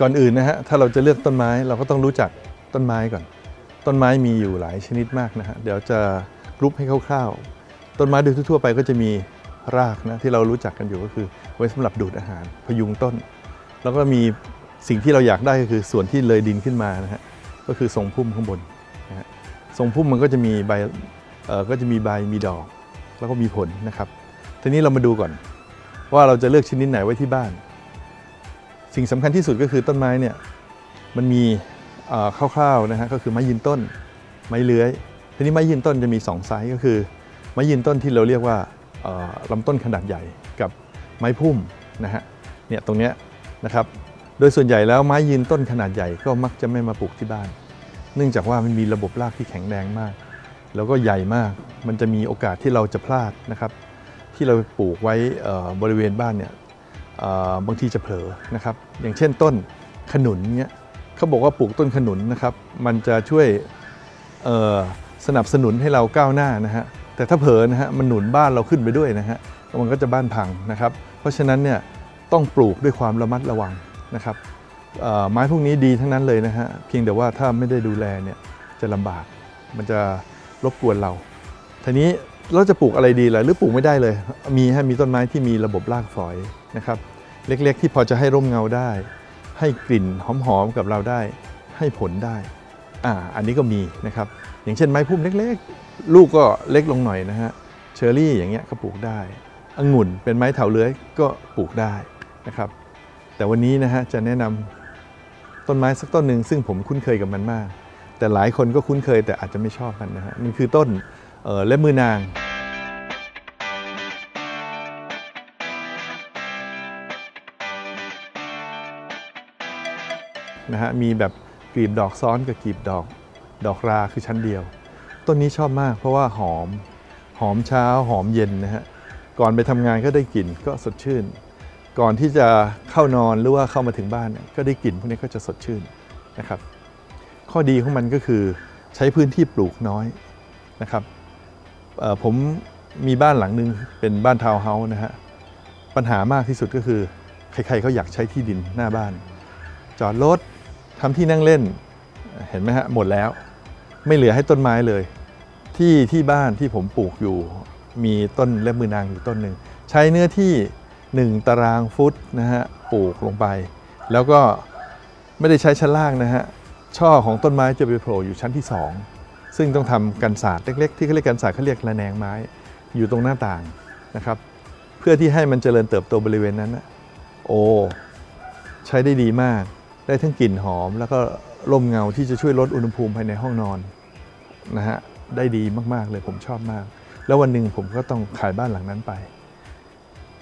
ก่อนอื่นนะฮะถ้าเราจะเลือกต้นไม้เราก็ต้องรู้จักต้นไม้ก่อน ต้นไม้มีอยู่หลายชนิดมากนะฮะเดี๋ยวจะกรุ๊ปให้คร่าวๆ ต้นไม้โดยทั่วไปก็จะมีรากนะที่เรารู้จักกันอยู่ก็คือไว้สำหรับดูดอาหารพยุงต้น แล้วก็มีสิ่งที่เราอยากได้ก็คือส่วนที่เลยดินขึ้นมานะฮะก็คือทรงพุ่มข้างบนนะฮะทรงพุ่มมันก็จะมีใบเอ่อก็จะมีใบมีดอก แล้วก็มีผลนะครับทีนี้เรามาดูก่อน ว่าเราจะเลือกชนิดไหนไว้ที่บ้าน สิ่งสำคัญที่สุดก็คือต้นไม้เนี่ยมันมีคร่าวๆนะฮะก็คือไม้ยืนต้น ไม้เลื้อย ทีนี้ไม้ยืนต้นจะมี 2 ไซส์ก็คือ ไม้ยืนต้นที่เราเรียกว่าลำต้นขนาดใหญ่กับไม้พุ่มนะฮะเนี่ยตรงเนี้ยนะครับโดยส่วนใหญ่แล้วไม้ยืนต้นขนาดใหญ่ก็มักจะไม่มาปลูกที่บ้าน เนื่องจากว่ามันมีระบบรากที่แข็งแรงมาก แล้วก็ใหญ่มาก มันจะมีโอกาสที่เราจะพลาดนะครับ ที่เราปลูกไว้บริเวณบ้านเนี่ย บางทีจะเผลอนะครับ อย่างเช่นต้นขนุนเนี่ยเขาบอกว่าปลูกต้นขนุนนะครับ มันจะช่วยสนับสนุนให้เราก้าวหน้านะฮะแต่ถ้าเผลอนะฮะมันหนุนบ้านเราขึ้นไปด้วยนะฮะมันก็จะบ้านพังนะครับ เพราะฉะนั้นเนี่ยต้องปลูกด้วยความระมัดระวังนะครับไม้พวกนี้ดีทั้งนั้นเลยนะฮะเพียงแต่ว่าถ้าไม่ได้ดูแลเนี่ยจะลำบากมันจะรบกวนเราทีนี้ เราจะปลูกอะไรดีล่ะหรือปลูกไม่ได้เลย มีฮะมีต้นไม้ที่มีระบบรากฝอยนะครับ เล็กๆ ที่พอจะให้ร่มเงาได้ ให้กลิ่นหอมๆกับเราได้ ให้ผลได้อ่าอันนี้ก็มีนะครับ อย่างเช่นไม้พุ่มเล็กๆ ลูกก็เล็กลงหน่อยนะฮะเชอร์รี่อย่างเงี้ยก็ปลูกได้องุ่นเป็นไม้เถาเลื้อยก็ปลูกได้นะครับ แต่วันนี้นะฮะจะแนะนำต้นไม้สักต้นหนึ่งซึ่งผมคุ้นเคยกับมันมาก แต่หลายคนก็คุ้นเคยแต่อาจจะไม่ชอบมันนะฮะนี่คือต้นเออเล็บมือนาง นะฮะมีแบบกลีบดอกซ้อนกับกลีบดอกดอกราคือชั้นเดียว ต้นนี้ชอบมากเพราะว่าหอมหอมเช้าหอมเย็นนะฮะก่อนไปทำงานก็ได้กลิ่นก็สดชื่น ก่อนที่จะเข้านอนหรือว่าเข้ามาถึงบ้านก็ได้กลิ่นพวกนี้ก็จะสดชื่นนะครับ ข้อดีของมันก็คือใช้พื้นที่ปลูกน้อยนะครับผมมีบ้านหลังหนึ่งเป็นบ้านทาวน์เฮาส์นะฮะปัญหามากที่สุดก็คือ ใครๆก็อยากใช้ที่ดินหน้าบ้าน จอดรถ ทำที่นั่งเล่นเห็นไหมฮะหมดแล้ว ไม่เหลือให้ต้นไม้เลย ที่ที่บ้านที่ผมปลูกอยู่ มีต้นเล็บมือนางอยู่ต้นหนึ่งใช้เนื้อที่ 1 ตารางฟุตนะฮะปลูกลงไป แล้วก็ไม่ได้ใช้ชั้นล่างนะฮะช่อของต้นไม้จะไปโผล่อยู่ชั้นที่ 2 ซึ่งต้องทำกันศาสตร์เล็ก ๆ ที่เขาเรียกกันศาสตร์เขาเรียกระแนงไม้อยู่ตรงหน้าต่างนะครับ เพื่อที่ให้มันเจริญเติบโตบริเวณนั้นนะโอ้ใช้ได้ดีมาก ได้ทั้งกลิ่นหอม แล้วก็ร่มเงาที่จะช่วยลดอุณหภูมิภายในห้องนอนนะฮะได้ดีมากๆเลยผมชอบมาก แล้ววันหนึ่งผมก็ต้องขายบ้านหลังนั้นไป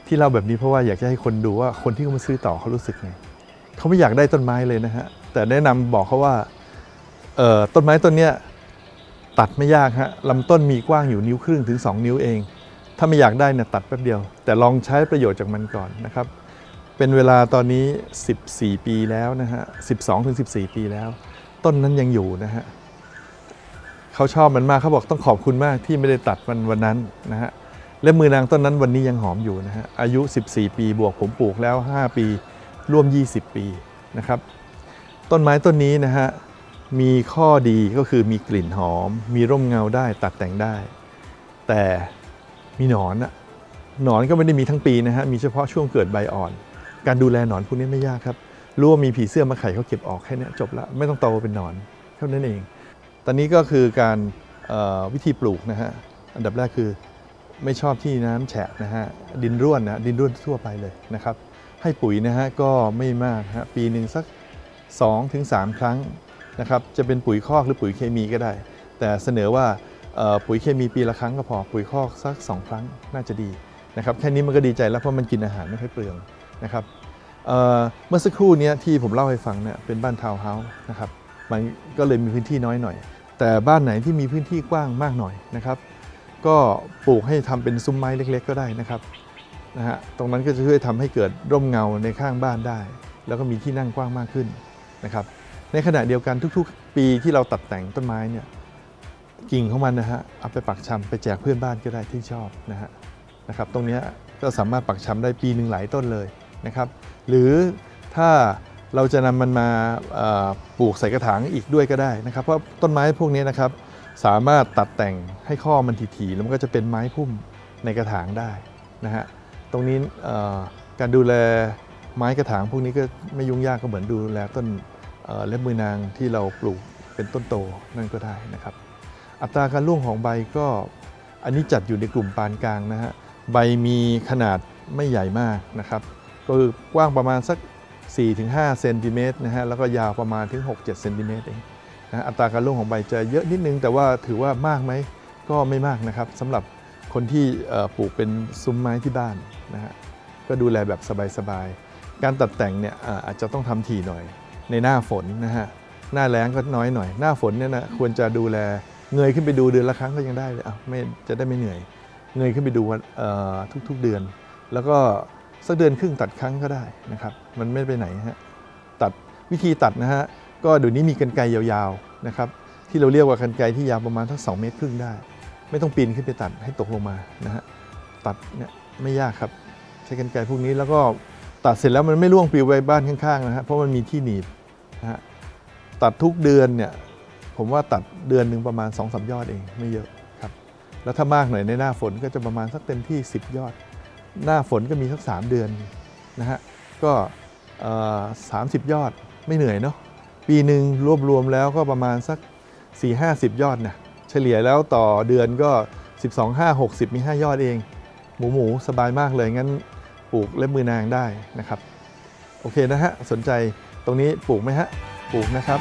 ที่เราแบบนี้เพราะว่าอยากจะให้คนดูว่าคนที่เขามาซื้อต่อเขารู้สึกไงเขาไม่อยากได้ต้นไม้เลยนะฮะแต่แนะนำบอกเขาว่าเอ่อต้นไม้ต้นเนี้ยตัดไม่ยากฮะลำต้นมีกว้างอยู่นิ้วครึ่งถึง 2 นิ้วเอง ถ้าไม่อยากได้เนี่ยตัดแป๊บเดียว แต่ลองใช้ประโยชน์จากมันก่อนนะครับ เป็นเวลาตอนนี้ 14 ปีแล้วนะฮะ 12ถึง14 ปีแล้ว ต้นนั้นยังอยู่นะฮะเขาชอบมันมากเขาบอกต้องขอบคุณมากที่ไม่ได้ตัดมันวันนั้นนะฮะและมือนางต้นนั้นวันนี้ยังหอมอยู่นะฮะอายุ 14 ปีบวกผมปลูกแล้ว 5 ปีร่วม 20 ปีนะครับ ต้นไม้ต้นนี้นะฮะมีข้อดีก็คือมีกลิ่นหอม มีร่มเงาได้ตัดแต่งได้ แต่มีหนอนอะหนอนก็ไม่ได้มีทั้งปีนะฮะมีเฉพาะช่วงเกิดใบอ่อน การดูแลหนอนพวกนี้ไม่ยากครับ รู้ว่ามีผีเสื้อมาไข่เขาเก็บออกแค่นี้จบละไม่ต้องโตเป็นหนอนเท่านั้นเอง ตอนนี้ก็คือการวิธีปลูกนะฮะ อันดับแรกคือไม่ชอบที่น้ำแฉะนะฮะ ดินร่วนนะดินร่วนทั่วไปเลยนะครับ ให้ปุ๋ยนะฮะก็ไม่มากฮะปีหนึ่งสัก 2-3ถึงครั้งนะครับ จะเป็นปุ๋ยคอกหรือปุ๋ยเคมีก็ได้ แต่เสนอว่าปุ๋ยเคมีปีละครั้งก็พอ ปุ๋ยคอกสัก 2 ครั้งน่าจะดีนะครับ แค่นี้มันก็ดีใจแล้วเพราะมันกินอาหารไม่ค่อยเปลือง นะครับเมื่อสักครู่นี้ที่ผมเล่าให้ฟังเนี่ยเป็นบ้านทาวน์เฮาส์นะครับมันก็เลยมีพื้นที่น้อยหน่อย แต่บ้านไหนที่มีพื้นที่กว้างมากหน่อยนะครับ ก็ปลูกให้ทำเป็นซุ้มไม้เล็ก ๆ ก็ได้นะครับนะฮะตรงนั้นก็จะช่วยทำให้เกิดร่มเงาในข้างบ้านได้ แล้วก็มีที่นั่งกว้างมากขึ้นนะครับ ในขณะเดียวกันทุกๆ ปีที่เราตัดแต่งต้นไม้เนี่ยกิ่งของมันนะฮะเอาไปปักชำไปแจกเพื่อนบ้านก็ได้ที่ชอบนะฮะนะครับ ตรงนี้ก็สามารถปักชำได้ปีหนึ่งหลายต้นเลย นะครับหรือถ้าเราจะนำมันมาปลูกใส่กระถางอีกด้วยก็ได้นะครับ เพราะต้นไม้พวกนี้นะครับสามารถตัดแต่งให้ข้อมันถี่ๆแล้วมันก็จะเป็นไม้พุ่มในกระถางได้นะฮะตรงนี้การดูแลไม้กระถางพวกนี้ก็ไม่ยุ่งยากก็เหมือนดูแลต้นเอ่อเล็บมือนางที่เราปลูกเป็นต้นโตนั่นก็ได้นะครับ อัตราการร่วงของใบก็อันนี้จัดอยู่ในกลุ่มปานกลางนะฮะใบมีขนาดไม่ใหญ่มากนะครับ ก็คือกว้างประมาณสัก 4-5เซนติเมตรนะฮะแล้วก็ยาวประมาณถึง 6-7เซนติเมตรเองนะฮะอัตราการร่วงของใบจะเยอะนิดนึง แต่ว่าถือว่ามากไหมก็ไม่มากนะครับสำหรับคนที่ปลูกเป็นซุ้มไม้ที่บ้านนะฮะก็ดูแลแบบสบายๆ การตัดแต่งเนี่ยอาจจะต้องทำถี่หน่อยในหน้าฝนนะฮะหน้าแล้งก็น้อยหน่อย หน้าฝนเนี่ยนะควรจะดูแลเงยขึ้นไปดูเดือนละครั้งก็ยังได้เลยอะไม่จะได้ไม่เหนื่อย เงยขึ้นไปดูทุกๆเดือน แล้วก็ สักเดือนครึ่งตัดครั้งก็ได้นะครับ มันไม่ไปไหนฮะตัดวิธีตัดนะฮะก็เดี๋ยวนี้มีกันไกรยาวๆนะครับที่เราเรียกว่ากันไกรที่ยาวประมาณทั้งสองเมตรครึ่งได้ ไม่ต้องปีนขึ้นไปตัดให้ตกลงมานะฮะตัดเนี่ยไม่ยากครับ ใช้กันไกรพวกนี้แล้วก็ตัดเสร็จแล้วมันไม่ร่วงปลิวไปบ้านข้างๆนะฮะเพราะมันมีที่หนีบนะฮะตัดทุกเดือนเนี่ยผมว่าตัดเดือนหนึ่งประมาณ2อสยอดเองไม่เยอะครับแล้วถ้ามากหน่อยในหน้าฝนก็จะประมาณสักเต็มที่ 10 ยอด หน้าฝนก็มีสัก 3 เดือนนะฮะก็สามสิบยอดไม่เหนื่อยเนาะปีหนึ่งรวบรวมแล้วก็ประมาณสัก 4 5 0 ยอดนะเฉลี่ยแล้วต่อเดือนก็ 12 5 60 มี 5 ยอดเอง หมูหมูสบายมากเลยงั้นปลูกเล็บมือนางได้นะครับ โอเคนะฮะ สนใจตรงนี้ปลูกไหมฮะ ปลูกนะครับ